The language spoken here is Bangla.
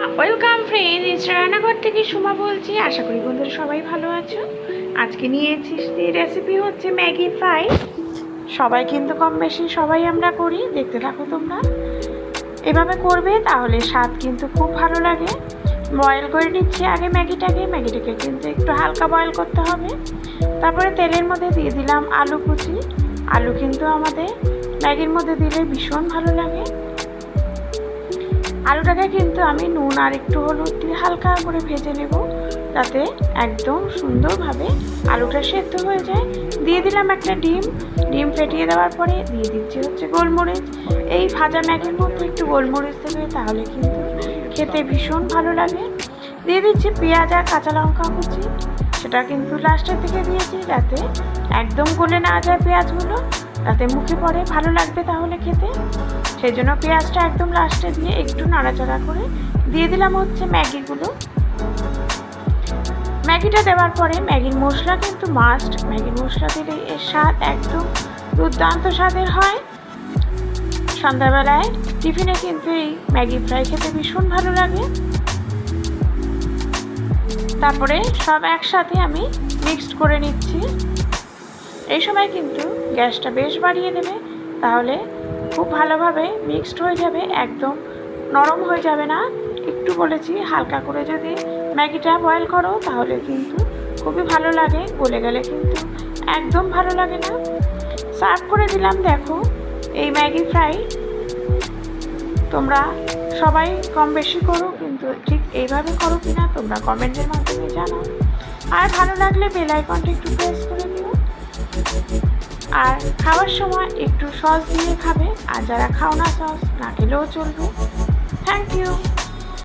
ওয়েলকাম ফ্রেন্ড রান্নাঘর থেকে সুমা বলছি। আশা করি বন্ধুরা সবাই ভালো আছো। আজকে নিয়েছি রেসিপি হচ্ছে ম্যাগি ফ্রাই। সবাই কিন্তু কম বেশি সবাই আমরা করি। দেখতে থাকো তোমরা। এভাবে করবে তাহলে স্বাদ কিন্তু খুব ভালো লাগে। বয়েল করে নিচ্ছি আগে ম্যাগিটাকে। ম্যাগিটাকে কিন্তু একটু হালকা বয়েল করতে হবে। তারপরে তেলের মধ্যে দিয়ে দিলাম আলু কুচি। আলু কিন্তু আমাদের ম্যাগির মধ্যে দিলে ভীষণ ভালো লাগে। আলুটাকে কিন্তু আমি নুন আর একটু হলুদ দিয়ে হালকা করে ভেজে নেব, যাতে একদম সুন্দরভাবে আলুটা সেদ্ধ হয়ে যায়। দিয়ে দিলাম একটা ডিম ডিম ফেটিয়ে দেওয়ার পরে দিয়ে দিচ্ছি হচ্ছে গোলমরিচ। এই ভাজা ম্যাগির মধ্যে একটু গোলমরিচ দেবে, তাহলে কিন্তু খেতে ভীষণ ভালো লাগে। দিয়ে দিচ্ছি পেঁয়াজ আর কাঁচা লঙ্কা কুচি, সেটা কিন্তু লাস্টের দিকে দিয়েছি, যাতে একদম গলে না যায় পেঁয়াজগুলো, যাতে মুখে পড়ে, ভালো লাগবে তাহলে খেতে। সেই জন্য পেঁয়াজটা একদম লাস্টে দিয়ে একটু নাড়াচাড়া করে দিয়ে দিলাম হচ্ছে ম্যাগিগুলো। ম্যাগিটা দেওয়ার পরে ম্যাগির মশলা কিন্তু মাস্ট ম্যাগির মশলা দিলে এর স্বাদ একদম দুর্দান্ত স্বাদের হয়। সন্ধ্যাবেলায় টিফিনে কিন্তু এই ম্যাগি ফ্রাই খেতে ভীষণ ভালো লাগে। তারপরে সব একসাথে আমি মিক্সড করে নিচ্ছি। এই সময় কিন্তু গ্যাসটা বেশ বাড়িয়ে দেবে, তাহলে খুব ভালোভাবে মিক্সড হয়ে যাবে, একদম নরম হয়ে যাবে না। একটু বলেছি, হালকা করে যদি ম্যাগিটা বয়েল করো, তাহলে কিন্তু খুবই ভালো লাগে, গলে গেলে কিন্তু একদম ভালো লাগে না। সার্ভ করে দিলাম, দেখো, এই ম্যাগি ফ্রাই তোমরা সবাই কম বেশি করো, কিন্তু ঠিক এইভাবে করো কিনা তোমরা কমেন্টের মাধ্যমে জানাও। আর ভালো লাগলে বেল আইকনটা একটু প্রেস করে দিও। আর খাওয়ার সময় একটু সস দিয়ে খাবে। আর যারা খাও না সস, না খেলেও চলবে। Thank you